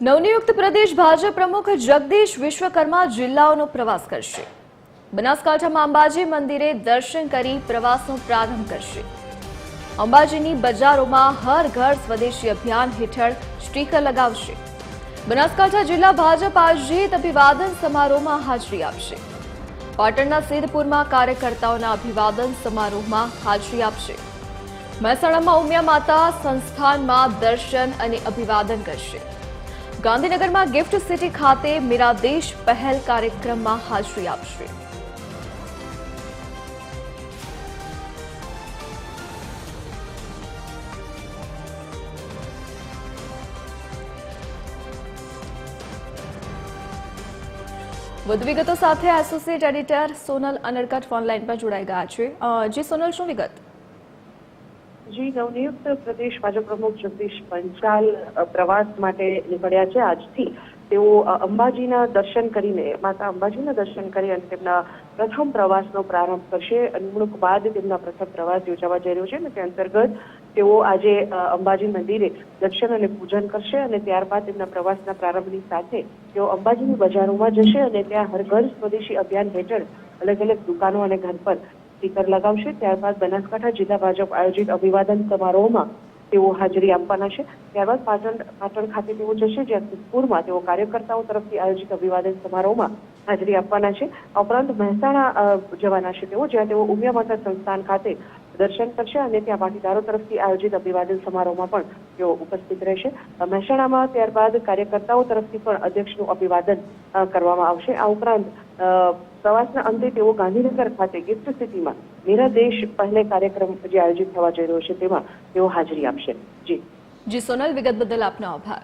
નવનિયુક્ત પ્રદેશ ભાજપ પ્રમુખ જગદીશ વિશ્વકર્મા જિલ્લાઓનો પ્રવાસ કરશે. બનાસકાંઠામાં અંબાજી મંદિરે દર્શન કરી પ્રવાસનો પ્રારંભ કરશે. અંબાજીની બજારોમાં હર ઘર સ્વદેશી અભિયાન હેઠળ સ્ટીકર લગાવશે. બનાસકાંઠા જિલ્લા ભાજપ આયોજિત અભિવાદન સમારોહમાં હાજરી આપશે. પાટણના સિદ્ધપુરમાં કાર્યકર્તાઓના અભિવાદન સમારોહમાં હાજરી આપશે. મહેસાણામાં ઉમિયા માતા સંસ્થાનમાં દર્શન અને અભિવાદન કરશે. ગાંધીનગરમાં ગિફ્ટ સિટી ખાતે મીરા દેશ પહેલ કાર્યક્રમમાં હાજરી આપશે. વધુ વિગતો સાથે એસોસિએટ એડિટર સોનલ અનરકટ ઓનલાઈન પર જોડાઈ ગયા છે. જે સોનલ, શું વિગત? જી, નવનિયુક્ત પ્રદેશ ભાજપ પ્રમુખ જગદીશ પંચાલ પ્રવાસ માટે નીકળ્યા છે. આજથી તેઓ અંબાજીના દર્શન કરીને, માતા અંબાજીના દર્શન કરી અને તેમના પ્રથમ પ્રવાસનો પ્રારંભ કરશે. નિમણૂક બાદ તેમના પ્રથમ પ્રવાસ યોજાવા જઈ રહ્યો છે અને તે અંતર્ગત તેઓ આજે અંબાજી મંદિરે દર્શન અને પૂજન કરશે અને ત્યારબાદ તેમના પ્રવાસના પ્રારંભની સાથે તેઓ અંબાજીની બજારોમાં જશે અને ત્યાં હર ઘર સ્વદેશી અભિયાન હેઠળ અલગ અલગ દુકાનો અને ઘર પર સ્ટીકર લગાવશે. ત્યારબાદ બનાસકાંઠા જિલ્લા ભાજપ આયોજિત અભિવાદન સમારોહમાં તેઓ હાજરી આપવાના છે. ત્યારબાદ પાટણ પાટણ ખાતે તેઓ જશે, જ્યાં સિદ્ધપુરમાં તેઓ કાર્યકર્તાઓ તરફથી આયોજિત અભિવાદન સમારોહમાં હાજરી આપવાના છે. ઉપરાંત મહેસાણા જવાના છે તેઓ, જ્યાં તેઓ ઉમિયા મતદાર સંસ્થાન ખાતે દર્શન કરશે અને ત્યાં પાટીદારો તરફથી આયોજિત અભિવાદન સમારોહમાં પણ તેઓ ઉપસ્થિત રહેશે. મહેસાણામાં ત્યારબાદ કાર્યકર્તાઓ તરફથી પણ અધ્યક્ષનું અભિવાદન કરવામાં આવશે. આ ઉપરાંત પ્રવાસના અંતે તેઓ ગાંધીનગર ખાતે ગિફ્ટ સિટીમાં મેરા દેશ પહેલે કાર્યક્રમ જે આયોજિત થવા જઈ રહ્યો છે તેમાં તેઓ હાજરી આપશે. જી. જી, સોનલ વિગત બદલ આપનો આભાર.